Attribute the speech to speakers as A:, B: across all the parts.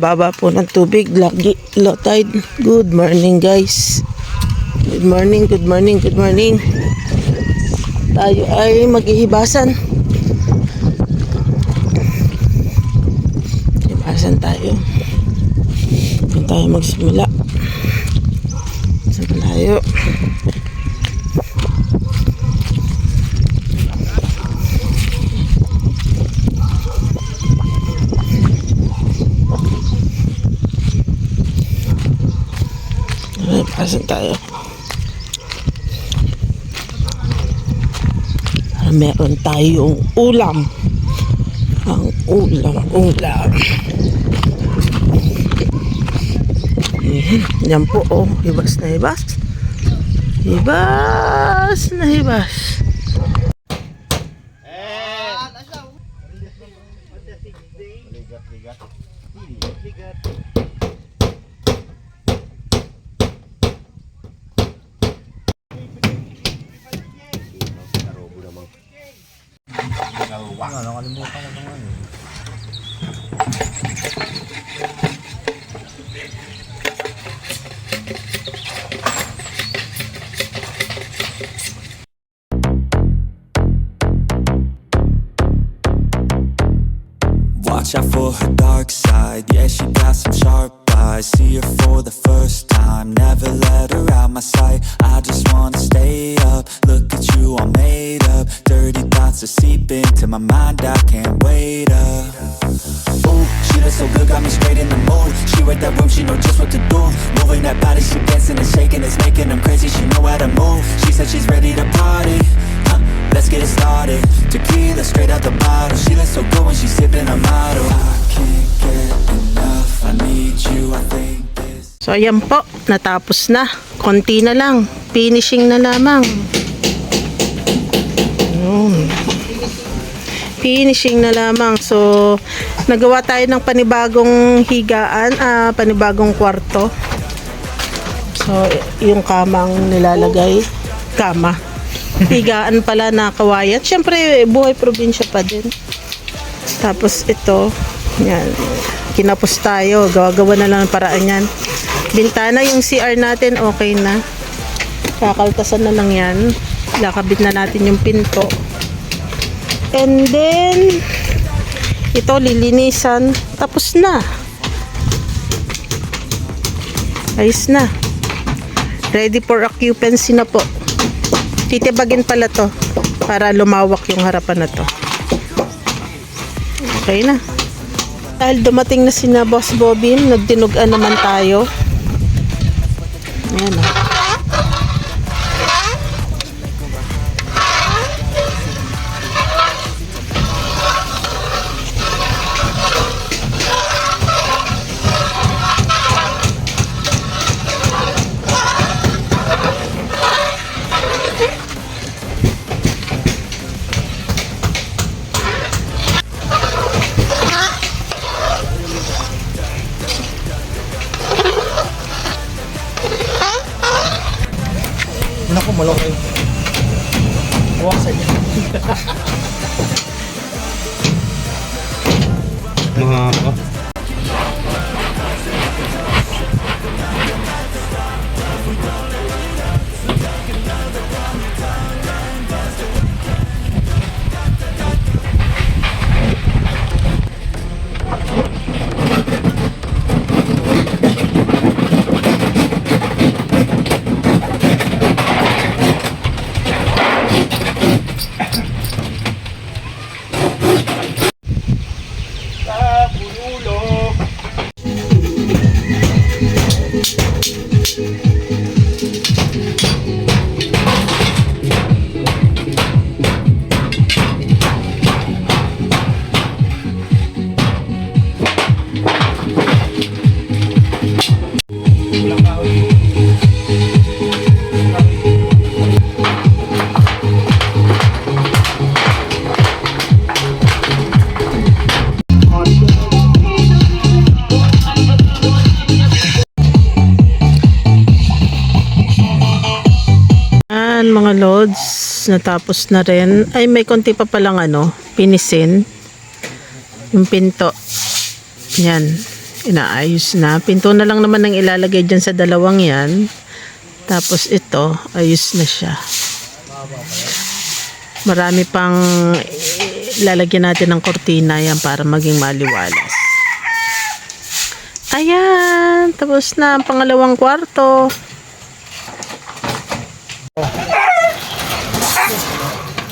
A: Baba po ng tubig, lagi low tide. Good morning guys. Good morning, good morning, good morning. Tayo ay maghihibasan. Hibasan tayo. Doon tayo magsimula. Sa malayo. Hibasan tayo. Meron tayong ulam. Ang ulam, ulam. Yan po, oh. Hibas na hibas. Hibas na hibas.
B: Watch out for her dark side. Yeah, she got some sharp eyes. See her for the first time. Never let her out my sight. I just wanna stay up. Look at you all made up. Dirty thoughts are seeping into my mind. I can't wait up. She looks so good, got me straight in the mood. She read that room, she know just what to do. Moving that body, she dancing and shaking, it's making them crazy. She know how to move. She said she's ready to party. Huh, let's get it started. Tequila straight out the bottle. She looks so good when she's sipping a model. I can't get enough. I need you. I think this.
A: So, ayan po. Natapos na. Konti na lang. Finishing na lamang. Ayun. Finishing na lamang. So, nagawa tayo ng panibagong higaan, ah, panibagong kwarto. So, yung kamang nilalagay, kama. Higaan pala na kawayan. Siyempre, buhay probinsya pa din. Tapos ito, yan, kinapos tayo. Gawa-gawa na lang ang paraan yan. Bintana, yung CR natin, okay na. Kakaltasan na lang yan. Lakabit na natin yung pinto. And then, ito, lilinisan. Tapos na. Ayos na. Ready for occupancy na po. Titibagin pala to para lumawak yung harapan na to. Okay na. Dahil dumating na sina Boss Bobin, nagdinugan naman tayo. Ayan o.
C: Natapos na rin. Ay, may konti pa palang ano, pinisin. Yung pinto. Yan.
A: inaayos na. Pinto na lang naman ang ilalagay dyan sa dalawang yan. Tapos ito, ayos na siya. Marami pang lalagyan natin ng kortina yan para maging maliwalas. Ayan, tapos na ang pangalawang kwarto.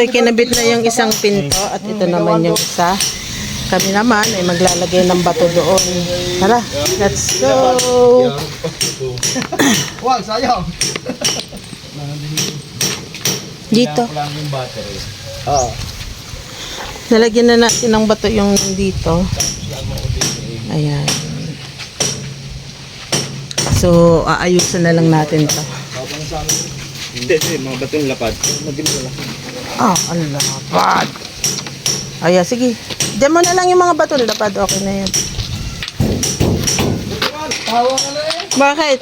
A: So, ikinabit na yung isang pinto at ito naman yung isa. Kami naman ay maglalagay ng bato doon. Tara, let's go!
D: Wag, sayang.
A: Dito.
D: Oo.
A: Nalagyan na natin ng bato yung dito. Ayan. So, aayusan na lang natin to.
D: Hindi, hindi. Mga batong lapad. Madilim na lang.
A: Ah, ang lapad. Ayan, sige. Diyan mo na lang yung mga bato lapad. Okay na yan.
D: Tawa ka na eh.
A: Bakit?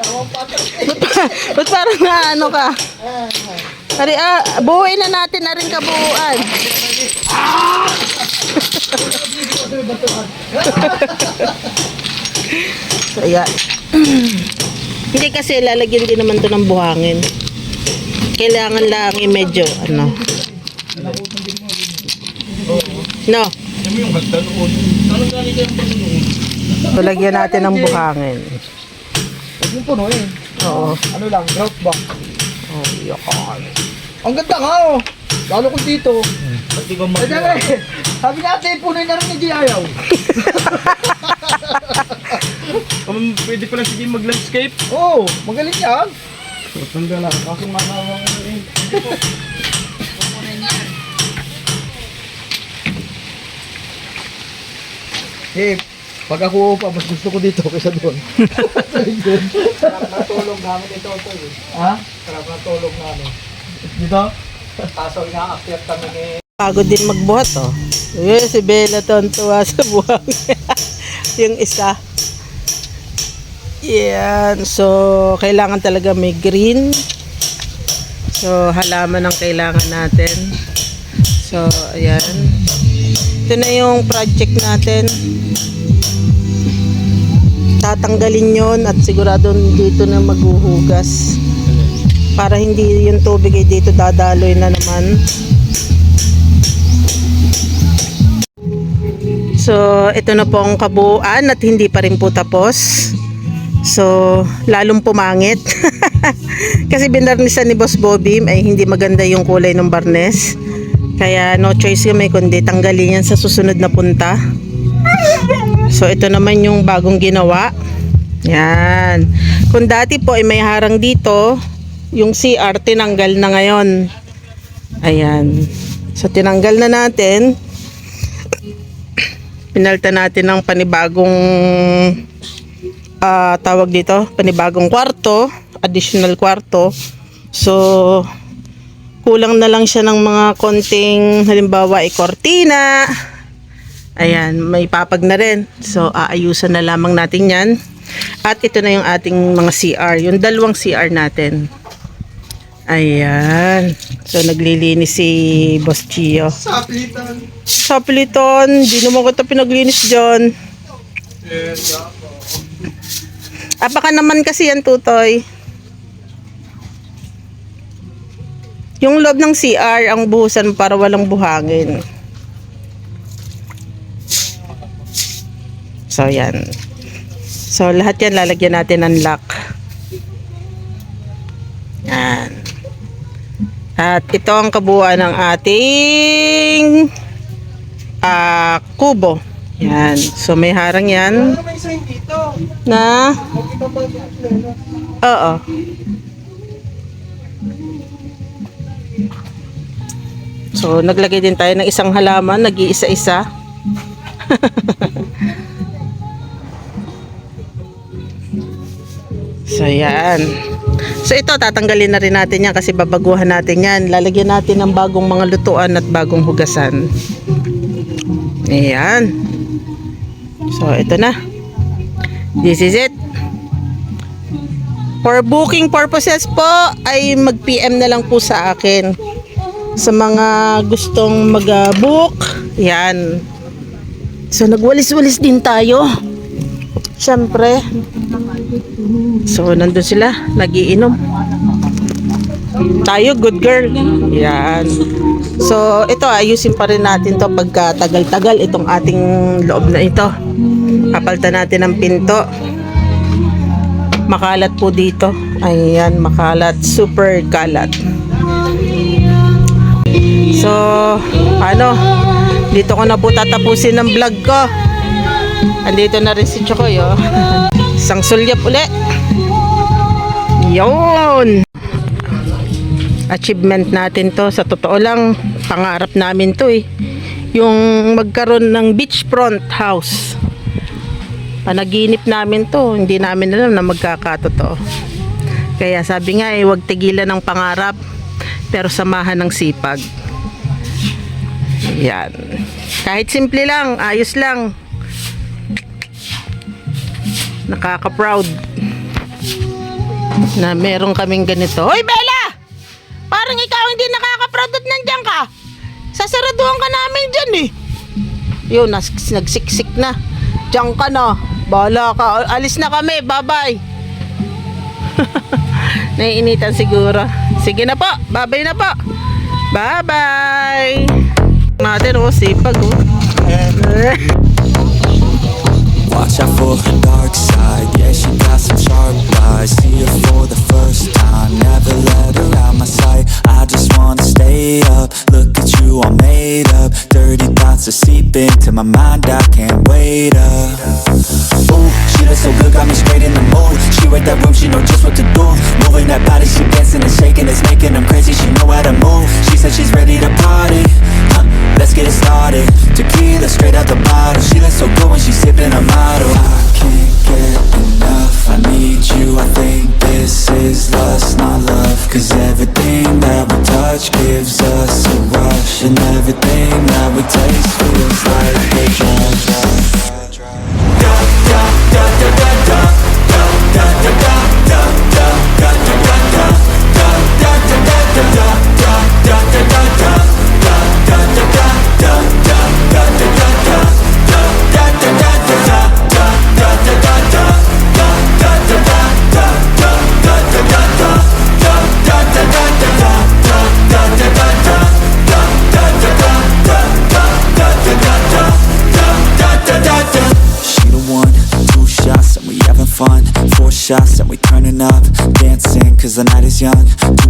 A: Ba't parang na ano ka? Ari, ah, buuin na natin na rin kabuuan. so, ayan. Hindi kasi lalagyan din naman to ng buhangin. Kailangan lang i medyo, ano. No. So, lagyan natin ng buhangin.
D: Huwag yung puno eh.
A: Oo.
D: Ano lang, grout ba?
A: Oh, yakan.
D: Ang ganda nga oh. Lalo ko dito. Pati ko mag- eh. Sabi natin, puno na rin ni G ayaw.
E: Um, pwede pala sige mag-landscape.
D: Oo, oh, magaling yan. Matanda lang. Kaso manawang eh. Eh, pag ako pa, mas gusto ko dito kaysa doon. Sarap na tulog namin ito ito eh. Ha? Sarap na tulog namin. Dito? Kaso ina-accept kami ni...
A: Pagod din magbuhat, oh. Eh, si Bella tontuwa sa buhangin. yung isa. Yan. So, kailangan talaga may green. So, halaman ang kailangan natin. So, ayan. Ito na yung project natin. Tatanggalin yon at sigurado dito na maghuhugas. Para hindi yung tubig ay dito dadaloy na naman. So, ito na po ang kabuuan at hindi pa rin po tapos. So, lalong pumangit. Kasi binarnisan ni Boss Bobby ay hindi maganda yung kulay ng barnes. Kaya no choice kami kundi tanggalin yan sa susunod na punta. So, ito naman yung bagong ginawa. Yan. Kung dati po ay may harang dito, yung CR tinanggal na ngayon. Ayan. So, tinanggal na natin pinalta natin ng panibagong ah, tawag dito, panibagong kwarto, additional kwarto. So, kulang na lang siya ng mga konting, halimbawa, ay kortina. Ayan, may papag na rin. So, aayusan na lamang natin yan. At ito na yung ating mga CR, yung dalawang CR natin. Ayan. So, naglilinis si Boss Chio.
D: Saplitan.
A: Sa Piliton, di naman ko ito pinaglinis dyan.
D: Yeah,
A: Ah, baka naman kasi yan, Tutoy. Yung loob ng CR, ang buhusan para walang buhangin. So, yan. So, lahat yan lalagyan natin ng lock. Yan. At ito ang kabuuan ng ating ah kubo. Yan. So, may harang yan na. Oo. So, naglagay din tayo ng isang halaman, nag-iisa-isa. so, yan. So, ito, tatanggalin na rin natin yan kasi babaguhan natin yan. Lalagyan natin ng bagong mga lutuan at bagong hugasan. Ayan. So, ito na. This is it. For booking purposes po, ay mag-PM na lang po sa akin. Sa mga gustong mag-book, yan. So, nagwalis-walis din tayo. Siyempre. So, nandun sila, nagiinom. Tayo, good girl. Yan. So, ito, ayusin pa rin natin to pagka tagal-tagal itong ating loob na ito. Papalta natin ang pinto. Makalat po dito. Ayan, makalat. Super kalat. Ano? Dito ko na po tatapusin ang vlog ko. Andito na rin si Chokoy, oh. Isang sulyap uli. Yun! Achievement natin to. Sa totoo lang, pangarap namin to eh. Yung magkaroon ng beachfront house. Panaginip namin to, hindi namin alam na magkakatotoo. Kaya sabi nga eh, huwag tigilan ng pangarap, pero samahan ng sipag. Yan. Kahit simple lang, ayos lang. Nakaka-proud na meron kaming ganito. Hoy Bella! Parang ikaw hindi nakaka-proud at nandiyan ka. Sasaraduhan ka namin dyan eh. Yun, nagsiksik na. Diyan ka na. Bahala ka. Alis na kami. Bye-bye. Naiinitan siguro. Sige na po. Bye-bye na po. Bye-bye. Mother, oh, sipag.
B: Watch out for her dark side. Yeah, she got some sharp eyes. See her for the first time. Never let her out my sight. I just wanna stay up. Look at you all made up. Dirty thoughts are seeping to my mind. I can't wait up. Ooh, she looks so good. Got me straight in the mood. She read that room. She know just what to do. Moving that body. She dancing and shaking. It's making them crazy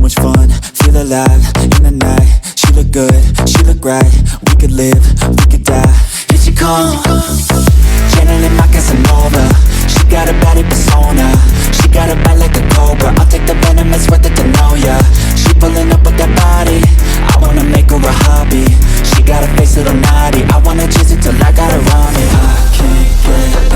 B: much fun, feel alive in the night. She look good, she look right. We could live, we could die. Here she comes. Channeling my Casanova. She got a body persona. She got a bite like a cobra. I'll take the venom, it's worth it to know ya. She pulling up with that body. I wanna make her a hobby. She got a face little naughty. I wanna chase it till I got her on it I can't get